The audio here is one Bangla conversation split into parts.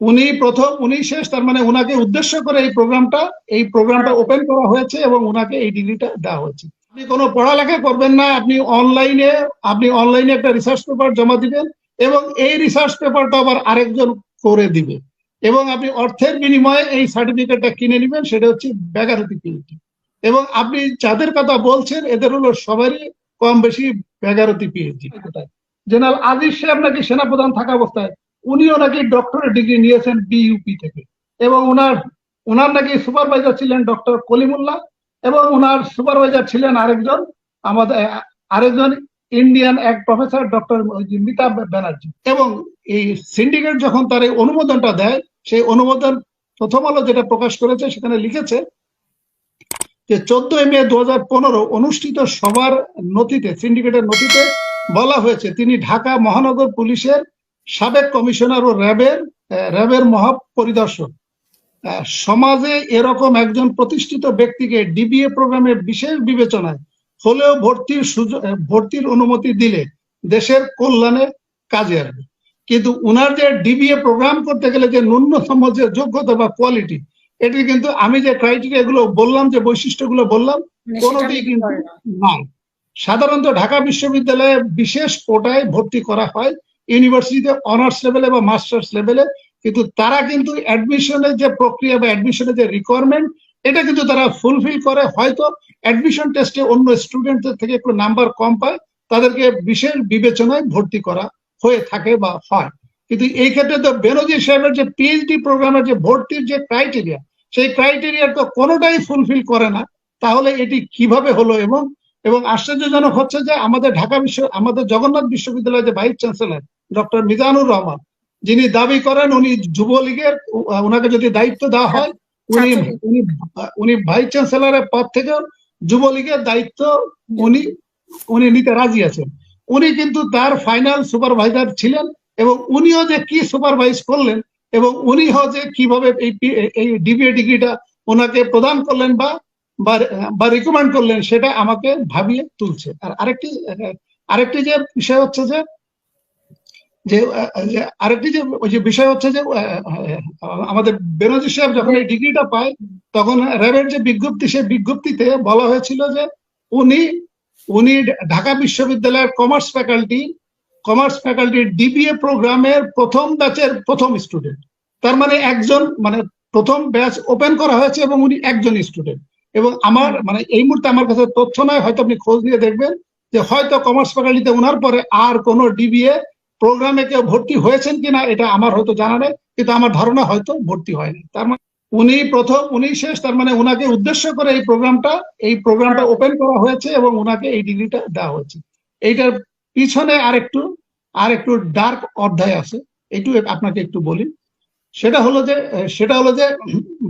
উনি প্রথম, উনি শেষ, তার মানে উনাকে উদ্দেশ্য করে এই প্রোগ্রামটা এই প্রোগ্রামটা ওপেন করা হয়েছে এবং উনাকে এই ডিগ্রিটা দেওয়া হয়েছে। আপনি কোনো পড়ালেখা করবেন না, আপনি অনলাইনে আপনি অনলাইনে একটা রিসার্চ পেপার জমা দিবেন এবং এই রিসার্চ পেপারটা আবার আরেকজন করে দিবে। এবং আপনি অর্থের বিনিময়ে এই সার্টিফিকেটটা কিনে নেবেন, সেটা হচ্ছে বেগারতি পিএইচডি এবং আপনি যাদের কথা বলছেন, এদের হলো সবারই কম বেশি বেগারতি পিএইচডি জেনারেল আজিজ সাহেব নাকি সেনাপ্রধান থাকা অবস্থায় উনিও নাকি ডক্টরেট ডিগ্রি নিয়েছেন বিইউপি থেকে। এবং ওনার ওনার নাকি সুপারভাইজার ছিলেন ডক্টর কলিমুল্লাহ এবং ওনার সুপারভাইজার ছিলেন আরেকজন, আমাদের আরেকজন ইন্ডিয়ান এক প্রফেসর ডক্টর মিতাভ ব্যানার্জি। এবং এই সিন্ডিকেট যখন তার এই অনুমোদনটা দেয়, সেই অনুমোদন প্রথম আলো যেটা প্রকাশ করেছে, সেখানে লিখেছে যে চোদ্দই মে দু হাজার পনেরো অনুষ্ঠিত সবার নথিতে সিন্ডিকেটের নথিতে বলা হয়েছে, তিনি ঢাকা মহানগর পুলিশের সাবেক কমিশনার ও র্যাবের র্যাবের মহাপরিদর্শক। সমাজে এরকম একজন প্রতিষ্ঠিত ব্যক্তিকে ডিবিএ প্রোগ্রামে বিশেষ বিবেচনায় হলেও ভর্তির সুযোগ ভর্তির অনুমতি দিলে দেশের কল্যাণে কাজে আসবে। কিন্তু উনার যে ডিবিএ প্রোগ্রাম করতে গেলে যে ন্যূনতম যে যোগ্যতা বা কোয়ালিটি এটি কিন্তু আমি যে ক্রাইটেরিয়া গুলো বললাম যে বৈশিষ্ট্যগুলো বললাম মানে কোনোটি কিন্তু না। নাই সাধারণত ঢাকা বিশ্ববিদ্যালয়ে বিশেষ কোটায় ভর্তি করা হয় ইউনিভার্সিটিতে অনার্স লেভেলে বা মাস্টার্স লেভেলে কিন্তু তারা কিন্তু অ্যাডমিশনের যে প্রক্রিয়া বা অ্যাডমিশনের যে রিকোয়ারমেন্ট এটা কিন্তু তারা ফুলফিল করে। হয়তো অ্যাডমিশন টেস্টে অন্য স্টুডেন্টদের থেকে একটু নাম্বার কম পায়, তাদেরকে বিশেষ বিবেচনায় ভর্তি করা হয়ে থাকে বা হয়। কিন্তু এই ক্ষেত্রে তো বেনজির সাহেবের যে পিএইচডি প্রোগ্রামের যে ভর্তির যে ক্রাইটেরিয়া সেই ক্রাইটেরিয়া তো কোনোটাই ফুলফিল করে না। তাহলে এটি কীভাবে হলো এবং এবং আশ্চর্যজনক হচ্ছে যে আমাদের ঢাকা বিশ্ব, আমাদের জগন্নাথ বিশ্ববিদ্যালয়ের যে vice chancellor doctor Mizanur Rahman. যিনি দাবি করেন উনি যুবলীগের ওনাকে যদি দায়িত্ব দেওয়া হয় উনি ছাত্রলীগ। উনি উনি ভাইস চ্যান্সেলরের পদ থেকে যুবলীগের দায়িত্ব উনি উনি নিতে রাজি আছেন। উনি কিন্তু তার ফাইনাল সুপারভাইজার ছিলেন এবং উনিও যে কি সুপারভাইজ করলেন এবং উনিও যে কীভাবে এই এই ডিবিএ ডিগ্রিটা ওনাকে প্রদান করলেন বা বা- রিকমেন্ড করলেন সেটা আমাকে ভাবিয়ে তুলছে। আর আরেকটি আরেকটি যে বিষয় হচ্ছে যে যে আরেকটি যে, ওই যে বিষয় হচ্ছে যে আমাদের বেনজির সাহেব যখন এই ডিগ্রিটা পায়, তখন র্যাবের যে বিজ্ঞপ্তি, সেই বিজ্ঞপ্তিতে বলা হয়েছিল যে উনি উনি ঢাকা বিশ্ববিদ্যালয়ের কমার্স ফ্যাকাল্টি, কমার্স ফ্যাকাল্টির ডিবিএ প্রোগ্রামের প্রথম ব্যাচের প্রথম স্টুডেন্ট। তার মানে একজন মানে প্রথম ব্যাচ ওপেন করা হয়েছে এবং উনি একজন স্টুডেন্ট। এবং আমার মানে এই মুহূর্তে আমার কাছে তথ্য নয় হয়তো আপনি খোঁজ নিয়ে দেখবেন যে হয়তো কমার্স ফ্যাকাল্টিতে ওনার পরে আর কোনো ডিবিএ প্রোগ্রামে কেউ ভর্তি হয়েছেন কিনা এটা আমার হয়তো জানা নেই, কিন্তু আমার ধারণা হয়তো ভর্তি হয়নি। তার মানে উনি প্রথম, উনি শেষ, তার মানে উনাকে উদ্দেশ্য করে এই প্রোগ্রামটা এই প্রোগ্রামটা ওপেন করা হয়েছে এবং উনাকে এই ডিগ্রিটা দেওয়া হয়েছে। এইটার পিছনে আরেকটু আর একটু ডার্ক অধ্যায় আছে, একটু আপনাকে একটু বলি। সেটা হলো যে, সেটা হলো যে,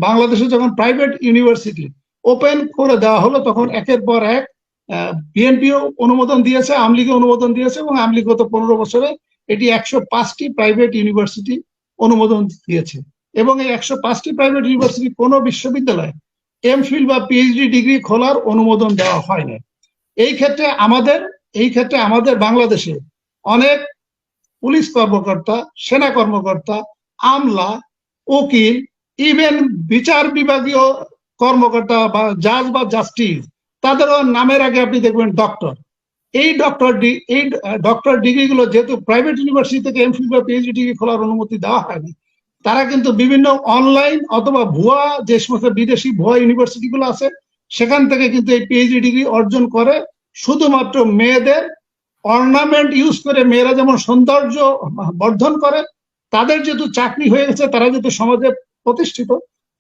বাংলাদেশে যখন প্রাইভেট ইউনিভার্সিটি ওপেন করে দেওয়া হলো, তখন একের পর এক বিএনপিও অনুমোদন দিয়েছে, আমলিগও অনুমোদন দিয়েছে এবং আওয়ামী লীগ গত পনেরো বছরে এটি একশো পাঁচটি প্রাইভেট ইউনিভার্সিটি অনুমোদন দিয়েছে। এবং এই একশো পাঁচটি প্রাইভেট ইউনিভার্সিটি কোনো বিশ্ববিদ্যালয়ে এমফিল বা পিএইচডি ডিগ্রি খোলার অনুমোদন দেওয়া হয় না এই ক্ষেত্রে আমাদের, এই ক্ষেত্রে আমাদের বাংলাদেশে অনেক পুলিশ কর্মকর্তা, সেনা কর্মকর্তা, আমলা, উকিল ইভেন বিচার বিভাগীয় কর্মকর্তা বা জাজ বা জাস্টিস তাদেরও নামের আগে আপনি দেখবেন ডক্টর এই ডক্টর এই ডক্টর ডিগ্রিগুলো যেহেতু প্রাইভেট ইউনিভার্সিটি থেকে এমফিল বা পিএইচডি ডিগ্রি খোলার অনুমতি দেওয়া হয়নি, তারা কিন্তু বিভিন্ন অনলাইন অথবা ভুয়া যে সমস্ত বিদেশি ভুয়া ইউনিভার্সিটি গুলো আছে, সেখান থেকে কিন্তু এই পিএইচডি ডিগ্রি অর্জন করে শুধুমাত্র মেয়েদের অর্নামেন্ট ইউজ করে মেয়েরা যেমন সৌন্দর্য বর্ধন করে, তাদের যেহেতু চাকরি হয়ে গেছে, তারা যেহেতু সমাজে প্রতিষ্ঠিত,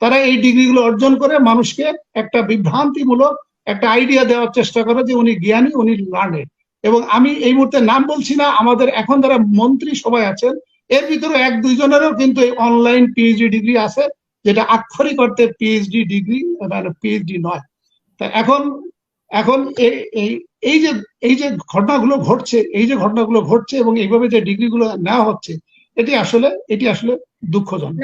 তারা এই ডিগ্রিগুলো অর্জন করে মানুষকে একটা বিভ্রান্তিমূলক একটা আইডিয়া দেওয়ার চেষ্টা করে যে উনি জ্ঞানী, উনি লার্নেড এবং আমি এই মুহূর্তে নাম বলছি না, আমাদের এখন যারা মন্ত্রী সবাই আছেন, এর ভিতরে এক দুইজনেরও কিন্তু এই অনলাইন পিএইচডি ডিগ্রি আছে, যেটা আক্ষরিক অর্থে পিএইচডি ডিগ্রি মানে পিএইচডি নয়। তা এখন এখন এই যে এই যে ঘটনাগুলো ঘটছে, এই যে ঘটনাগুলো ঘটছে এবং এইভাবে যে ডিগ্রিগুলো নেওয়া হচ্ছে এটি আসলে এটি আসলে দুঃখজনক।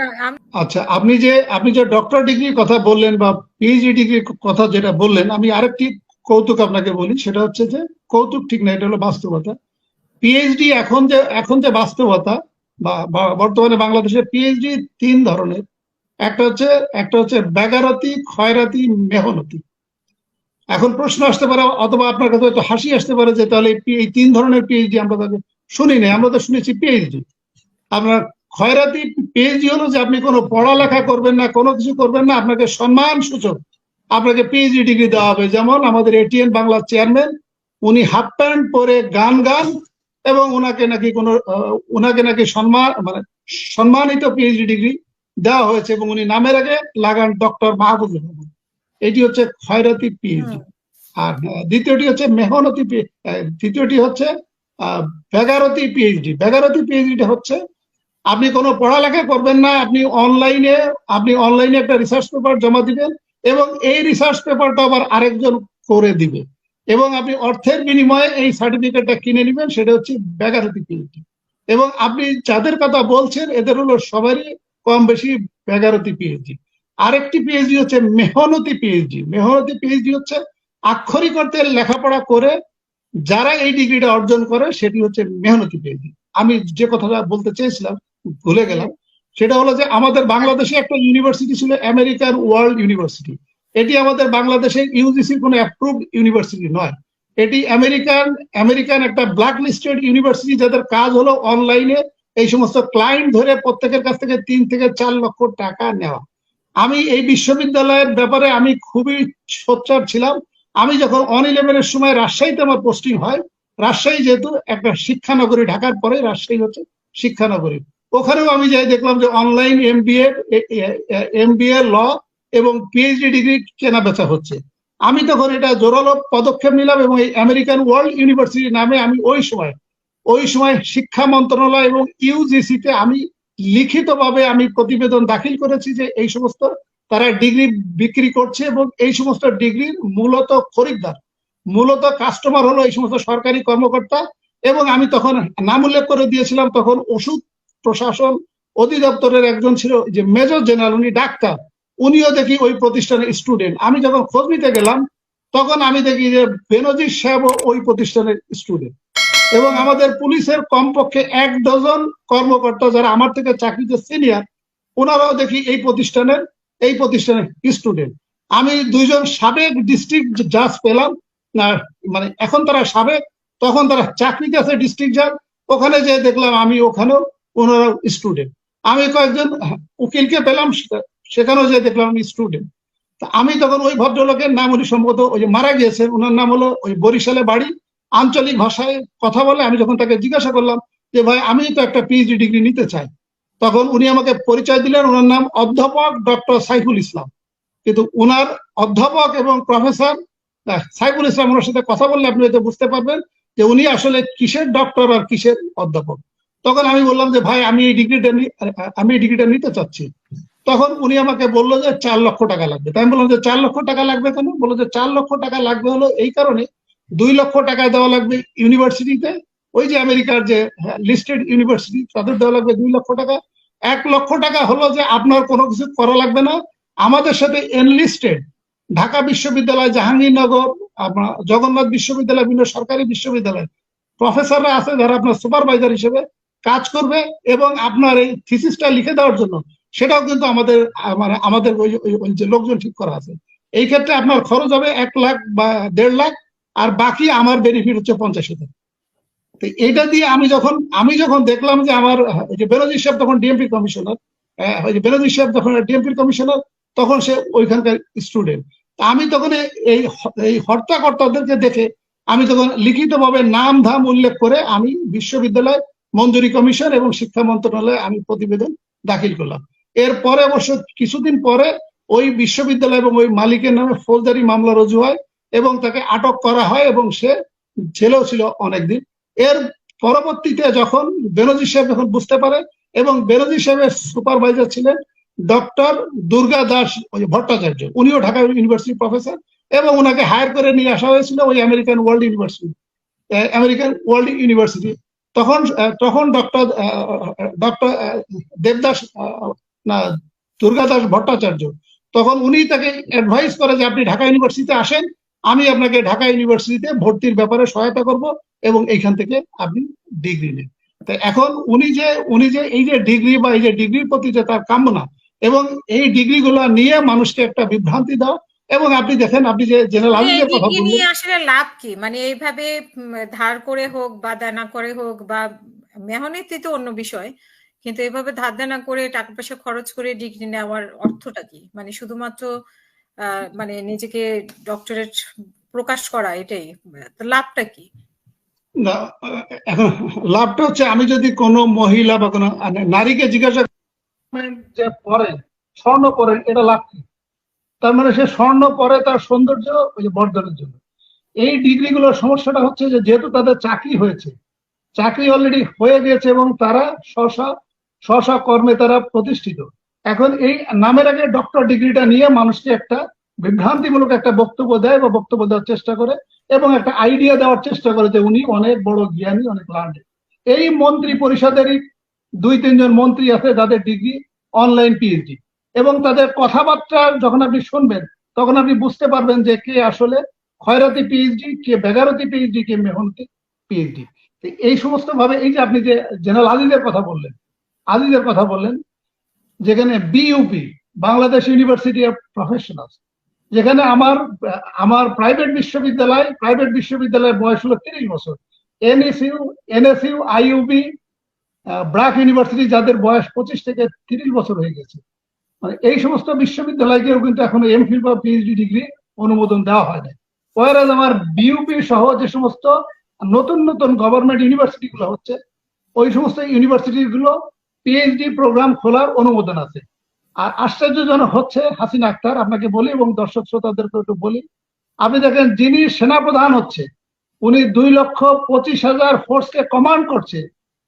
আচ্ছা আপনি যে আপনি যে ডক্টর ডিগ্রির কথা বললেন বা পিএইচডি ডিগ্রির কথা যেটা বললেন আমি আরেকটি কৌতুক আপনাকে বলি সেটা হচ্ছে যে কৌতুক ঠিক না এটা হলো বাস্তবতা। পিএইচডি এখন যে এখন যে বাস্তবতা বা বর্তমানে বাংলাদেশের পিএইচডি তিন ধরনের। একটা হচ্ছে একটা হচ্ছে বেগারতি খয়রাতি মেহনতি। এখন প্রশ্ন আসতে পারে অথবা আপনার কাছে হয়তো হাসি আসতে পারে যে তাহলে এই তিন ধরনের পিএইচডি আমরা তাকে শুনি নাই আমরা তো শুনেছি পিএইচডি আপনার খয়রাতি পিএইচডি হলো যে আপনি কোনো পড়ালেখা করবেন না কোনো কিছু করবেন না আপনাকে সম্মান সূচক আপনাকে পিএইচডি ডিগ্রি দেওয়া হবে। যেমন আমাদের এটিএন বাংলার চেয়ারম্যান উনি হাফ প্যান্ট পরে গান গান এবং ওনাকে নাকি কোনো ওনাকে নাকি সম্মান মানে সম্মানিত পিএইচডি ডিগ্রি দেওয়া হয়েছে এবং উনি নামের আগে লাগান ডক্টর মাহবুবুর রহমান। এটি হচ্ছে খয়রাতি পিএইচডি আর দ্বিতীয়টি হচ্ছে মেহনতি তৃতীয়টি হচ্ছে আহ, বেগারতি পিএইচডি বেগারতি পিএইচডিটা হচ্ছে আপনি কোনো পড়ালেখা করবেন না, আপনি অনলাইনে আপনি অনলাইনে একটা রিসার্চ পেপার জমা দিবেন এবং এই রিসার্চ পেপারটা আবার আরেকজন করে দিবে এবং আপনি অর্থের বিনিময়ে এই সার্টিফিকেটটা কিনে নেবেন, সেটা হচ্ছে বেগারতি পিএইচডি এবং আপনি যাদের কথা বলছেন, এদের হলো সবারই কম বেশি বেগারতি পিএইচডি আরেকটি পিএইচডি হচ্ছে মেহনতি পিএইচডি মেহনতি পিএইচডি হচ্ছে আক্ষরিক অর্থে লেখাপড়া করে যারা এই ডিগ্রিটা অর্জন করে, সেটি হচ্ছে মেহনতি পিএইচডি আমি যে কথাটা বলতে চেয়েছিলাম ভুলে গেলাম। সেটা হলো যে আমাদের বাংলাদেশে একটা ইউনিভার্সিটি ছিল আমেরিকান ওয়ার্ল্ড ইউনিভার্সিটি এটি আমাদের বাংলাদেশের ইউজিসির কোনো অ্যাপ্রুভ ইউনিভার্সিটি নয়। এটি আমেরিকান আমেরিকান একটা ব্ল্যাক লিস্টেড ইউনিভার্সিটি যাদের কাজ হলো অনলাইনে এই সমস্ত ক্লায়েন্ট ধরে প্রত্যেকের কাছ থেকে তিন থেকে চার লক্ষ টাকা নেওয়া। আমি এই বিশ্ববিদ্যালয়ের ব্যাপারে আমি খুবই সোচ্চার ছিলাম। আমি যখন অন ইলেভেনের সময় রাজশাহীতে আমার পোস্টিং হয়, রাজশাহী যেহেতু একটা শিক্ষানগরী, ঢাকার পরে রাজশাহী হচ্ছে শিক্ষানগরী। ওখানেও আমি যাই দেখলাম যে online M B M B A law এবং পিএইচডি ডিগ্রি কেনা বেচা হচ্ছে। আমি তখন এটা জোরালো পদক্ষেপ নিলাম এবং এই আমেরিকান ওয়ার্ল্ড ইউনিভার্সিটি নামে আমি ওই সময় ওই সময় শিক্ষা মন্ত্রণালয় এবং ইউজিসিতে আমি লিখিতভাবে আমি প্রতিবেদন দাখিল করেছি যে এই সমস্ত তারা ডিগ্রি বিক্রি করছে এবং এই সমস্ত ডিগ্রির মূলত খরিদ্দার, মূলত কাস্টমার হলো এই সমস্ত সরকারি কর্মকর্তা এবং আমি তখন নাম উল্লেখ করে দিয়েছিলাম, তখন ওষুধ প্রশাসন অধিদপ্তরের একজন ছিল যে মেজর জেনারেল, উনি ডাক্তার। উনিও দেখি ওই প্রতিষ্ঠানের স্টুডেন্ট আমি যখন খোঁজ নিতে গেলাম, তখন আমি দেখি যে বেনজির সাহেব ওই প্রতিষ্ঠানের স্টুডেন্ট এবং আমাদের পুলিশের কমপক্ষে এক ডজন কর্মকর্তা যারা আমার থেকে চাকরিতে সিনিয়র ওনারাও দেখি এই প্রতিষ্ঠানের এই প্রতিষ্ঠানের স্টুডেন্ট আমি দুইজন সাবেক ডিস্ট্রিক্ট জাজ পেলাম মানে এখন তারা সাবেক, তখন তারা চাকরিতে আছে ডিস্ট্রিক্ট জাজ ওখানে যে দেখলাম আমি ওখানেও ওনারা স্টুডেন্ট আমি কয়েকজন উকিলকে পেলাম সেখানেও যে দেখলাম আমি স্টুডেন্ট আমি তখন ওই ভদ্রলোকের নাম উনি সম্ভবত ওই যে মারা গিয়েছেন ওনার নাম হলো ওই বরিশালে বাড়ি, আঞ্চলিক ভাষায় কথা বলে আমি যখন তাকে জিজ্ঞাসা করলাম যে, ভাই, আমি তো একটা পিএইচডি ডিগ্রি নিতে চাই। তখন উনি আমাকে পরিচয় দিলেন, ওনার নাম অধ্যাপক ডক্টর সাইফুল ইসলাম। কিন্তু ওনার অধ্যাপক এবং প্রফেসর সাইফুল ইসলাম ওনার সাথে কথা বললে আপনি হয়তো বুঝতে পারবেন যে উনি আসলে কিসের ডক্টর আর কিসের অধ্যাপক। তখন আমি বললাম যে, ভাই, আমি এই ডিগ্রিটা আমি এই ডিগ্রিটা নিতে চাচ্ছি। তখন উনি আমাকে বলল যে, চার লক্ষ টাকা লাগবে। তাই আমি বললাম যে, চার লক্ষ টাকা লাগবে কেন? বলল যে, চার লক্ষ টাকা লাগবে হলো এই কারণে দুই লক্ষ টাকা দেওয়া লাগবে ইউনিভার্সিটিতে, ওই যে আমেরিকার যে লিস্টেড ইউনিভার্সিটি তাদের দেওয়া লাগবে দুই লক্ষ টাকা। এক লক্ষ টাকা হলো যে, আপনার কোনো কিছু করা লাগবে না। আমাদের সাথে এনলিস্টেড ঢাকা বিশ্ববিদ্যালয়, জাহাঙ্গীরনগর জগন্নাথ বিশ্ববিদ্যালয়, বিভিন্ন সরকারি বিশ্ববিদ্যালয় প্রফেসররা আছে যারা আপনার সুপারভাইজার হিসেবে। কাজ করবে এবং আপনার এই থিসিসটা লিখে দেওয়ার জন্য, সেটাও কিন্তু আমাদের মানে আমাদের ওই যে লোকজন ঠিক করা আছে। এই ক্ষেত্রে আপনার খরচ হবে এক লাখ বা দেড় লাখ, আর বাকি আমার বেনিফিট হচ্ছে পঞ্চাশ হাজার। তো এইটা দিয়ে আমি যখন আমি যখন দেখলাম যে আমার, ওই যে বেরোজি সাহেব তখন ডিএমপি কমিশনার ওই যে বেরোজি সাহেব যখন ডিএমপি কমিশনার তখন সে ওইখানকার স্টুডেন্ট আমি তখন এই এই হর্তাকর্তাদেরকে দেখে আমি তখন লিখিতভাবে নাম ধাম উল্লেখ করে আমি বিশ্ববিদ্যালয় মঞ্জুরি কমিশন এবং শিক্ষা মন্ত্রণালয়ে আমি প্রতিবেদন দাখিল করলাম। এরপরে অবশ্য কিছুদিন পরে ওই বিশ্ববিদ্যালয় এবং ওই মালিকের নামে ফৌজদারি মামলা রুজু হয় এবং তাকে আটক করা হয় এবং সে জেলেও ছিল অনেকদিন। এর পরবর্তীতে যখন বেনজির সাহেব যখন বুঝতে পারে এবং বেনজির সাহেবের সুপারভাইজার ছিলেন ডক্টর দুর্গা দাস ওই ভট্টাচার্য। উনিও ঢাকা ইউনিভার্সিটি প্রফেসর এবং ওনাকে হায়ার করে নিয়ে আসা হয়েছিল ওই American world university American world university. তখন তখন ডক্টর ডক্টর দেবদাস না, দুর্গাদাস ভট্টাচার্য, তখন উনি তাকে অ্যাডভাইস করে যে আপনি ঢাকা ইউনিভার্সিটিতে আসেন, আমি আপনাকে ঢাকা ইউনিভার্সিটিতে ভর্তির ব্যাপারে সহায়তা করব এবং এইখান থেকে আপনি ডিগ্রি নেন। তো এখন উনি যে উনি যে এই যে ডিগ্রি বা এই যে ডিগ্রির প্রতি যে তার কামনা এবং এই ডিগ্রি গুলো নিয়ে মানুষকে একটা বিভ্রান্তি দাও এবং আপনি দেখেন আপনি যে জেনারেল এই আলিজের কথা বললেন। নিয়ে আসলে লাভ কি? মানে এইভাবে ধার করে হোক বা দেনা করে হোক বা মেহনতি তো অন্য বিষয় কিন্তু এভাবে ধার দেনা করে টাকা পয়সা খরচ করে ডিগ্রি নেওয়ার অর্থটা কি? মানে শুধুমাত্র মানে নিজেকে ডক্টরেট প্রকাশ করা এটাই। তো লাভটা কি? না এখন লাভটা হচ্ছে আমি যদি কোনো মহিলা বা কোনো নারীকে জিজ্ঞাসা যে পরেন স্বর্ণ পরেন এটা লাভ কি? তার মানে সে স্বর্ণ পরে তার সৌন্দর্য, ওই যে বর্ধনের জন্য। এই ডিগ্রি গুলোর সমস্যাটা হচ্ছে যে, যেহেতু তাদের চাকরি হয়েছে, চাকরি অলরেডি হয়ে গেছে এবং তারা স্বশা স্বশা কর্মে তারা প্রতিষ্ঠিত। এখন এই নামের আগে ডক্টর ডিগ্রিটা নিয়ে মানুষকে একটা বিভ্রান্তিমূলক একটা বক্তব্য দেয় বা বক্তব্য দেওয়ার চেষ্টা করে এবং একটা আইডিয়া দেওয়ার চেষ্টা করে যে উনি অনেক বড় জ্ঞানী, অনেক লার্নেড এই মন্ত্রী পরিষদেরই দুই তিনজন মন্ত্রী আছে যাদের ডিগ্রি অনলাইন পিএইচডি এবং তাদের কথাবার্তা যখন আপনি শুনবেন, তখন আপনি বুঝতে পারবেন যে কে আসলে খয়রাতি পিএইচডি কে বেগারতি পিএইচডি কে মেহনতি পিএইচডি এই সমস্ত ভাবে এই যে আপনি যে জেনারেল আজিজের কথা বললেন, আজিজের কথা বললেন, যেখানে BUP Bangladesh university of professional যেখানে আমার আমার প্রাইভেট বিশ্ববিদ্যালয় প্রাইভেট বিশ্ববিদ্যালয়ের বয়স হলো তিরিশ বছর। NSU NSU IUB BRAC university যাদের বয়স পঁচিশ থেকে তিরিশ বছর হয়ে গেছে। মানে এই সমস্ত বিশ্ববিদ্যালয়কেও কিন্তু এখনও এমফিল বা পিএইচডি ডিগ্রি অনুমোদন দেওয়া হয় না ওয়ারাজ আমার বিইউপি সহ যে সমস্ত নতুন নতুন গভর্নমেন্ট ইউনিভার্সিটি গুলো হচ্ছে, ওই সমস্ত ইউনিভার্সিটি গুলো পিএইচডি প্রোগ্রাম খোলার অনুমোদন আছে। আর আশ্চর্যজনক হচ্ছে, হাসিনা আক্তার, আপনাকে বলি এবং দর্শক শ্রোতাদেরকে একটু বলি, আপনি দেখেন যিনি সেনাপ্রধান হচ্ছে, উনি দুই লক্ষ পঁচিশ হাজার ফোর্সকে কমান্ড করছে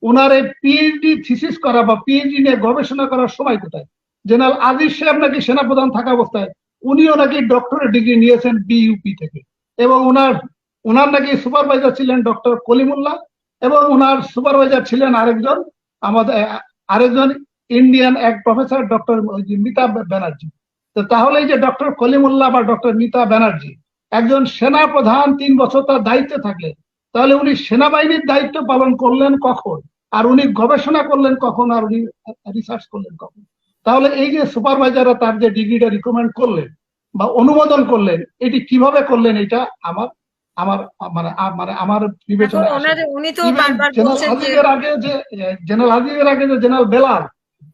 ওনার এই পিএইচডি থিসিস করা বা পিএইচডি নিয়ে গবেষণা করার সময় কোথায়? জেনারেল আজিজ সাহেব নাকি সেনাপ্রধান থাকা অবস্থায় উনিও নাকি ডক্টরেট ডিগ্রি নিয়েছেন বিইউপি থেকে। এবং ওনার ওনার নাকি সুপারভাইজার ছিলেন ডক্টর কলিমুল্লাহ এবং ওনার সুপারভাইজার ছিলেন আরেকজন, আমাদের আরেকজন ইন্ডিয়ান এক প্রফেসর ডক্টর মিতা ব্যানার্জি। তো তাহলে যে ডক্টর কলিমুল্লাহ বা ডক্টর মিতা ব্যানার্জি একজন সেনা প্রধান তিন বছর তার দায়িত্বে থাকলে তাহলে উনি সেনাবাহিনীর দায়িত্ব পালন করলেন কখন? আর উনি গবেষণা করলেন কখন? আর উনি রিসার্চ করলেন কখন? তাহলে এই যে সুপারভাইজাররা তার যে ডিগ্রিটা রিকমেন্ড করলেন বা অনুমোদন করলেন এটি কীভাবে করলেন এটা আমার আমার মানে মানে আমার বিবেচনায় আসে না। উনি তো Even বারবার জেনারেল আগে যে জেনারেল আজিজের আগে যে জেনারেল বেলাল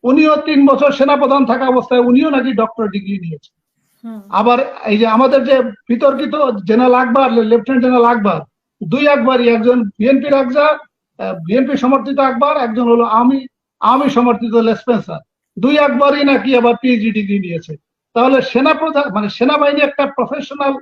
উনিও তিন বছর সেনাপ্রধান থাকা অবস্থায় উনিও নাকি ডক্টর ডিগ্রি নিয়েছেন। আবার এই যে আমাদের যে বিতর্কিত general Akbar lieutenant general Akbar দুই আকবরই একজন বিএনপির আকবর বিএনপি সমর্থিত আকবর একজন হলো আমি আমি সমর্থিত লেসপেন্সার দুই একবারই নাকি আবার পিএইচডি ডিগ্রি নিয়েছে তাহলে সেনাপ্রধান মানে সেনাবাহিনী একটা প্রফেশনাল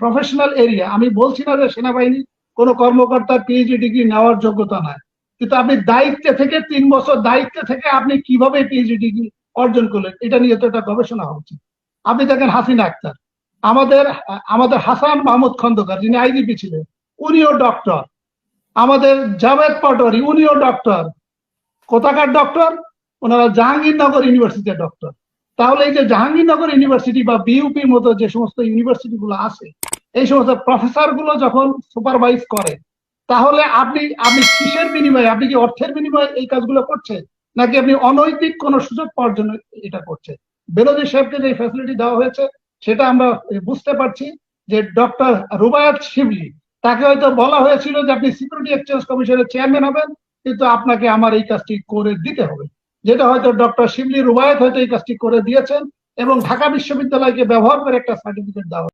প্রফেশনাল এরিয়া আমি বলছি না যে সেনাবাহিনী কোনো কর্মকর্তার পিএইচডি ডিগ্রি নেওয়ার যোগ্যতা নাই। কিন্তু আপনি দায়িত্বে থেকে, তিন বছর দায়িত্বে থেকে আপনি কীভাবে পিএইচডি ডিগ্রি অর্জন করলেন, এটা নিয়ে তো একটা গবেষণা হওয়া উচিত আপনি দেখেন হাসিনা আক্তার। আমাদের আমাদের হাসান মাহমুদ খন্দকার, যিনি আইজিপি ছিলেন, উনিও ডক্টর আমাদের জাভেদ পাটোয়ারি, উনিও ডক্টর কোথাকার ডক্টর ওনারা জাহাঙ্গীরনগর ইউনিভার্সিটির ডক্টর তাহলে এই যে জাহাঙ্গীরনগর ইউনিভার্সিটি বা বিইউপির মতো যে সমস্ত ইউনিভার্সিটি গুলো আছে, এই সমস্ত প্রফেসরগুলো যখন সুপারভাইজ করে, তাহলে আপনি আপনি কিসের বিনিময়ে, আপনি কি অর্থের বিনিময়ে এই কাজগুলো করছেন? নাকি আপনি অনৈতিক কোনো সুযোগ পাওয়ার জন্য এটা করছেন? বেরোজি সাহেবকে যে ফ্যাসিলিটি দেওয়া হয়েছে, সেটা আমরা বুঝতে পারছি যে ডক্টর রুবায়াত শিবলি, তাকে হয়তো বলা হয়েছিল যে আপনি সিকিউরিটি এক্সচেঞ্জ কমিশনের চেয়ারম্যান হবেন, কিন্তু আপনাকে আমার এই কাজটি করে দিতে হবে। যেটা হয়তো ডক্টর শিবলি রুবায়ত হয়তো এই কাজটি করে দিয়েছেন এবং ঢাকা বিশ্ববিদ্যালয়কে ব্যবহার করে একটা সার্টিফিকেট দেওয়া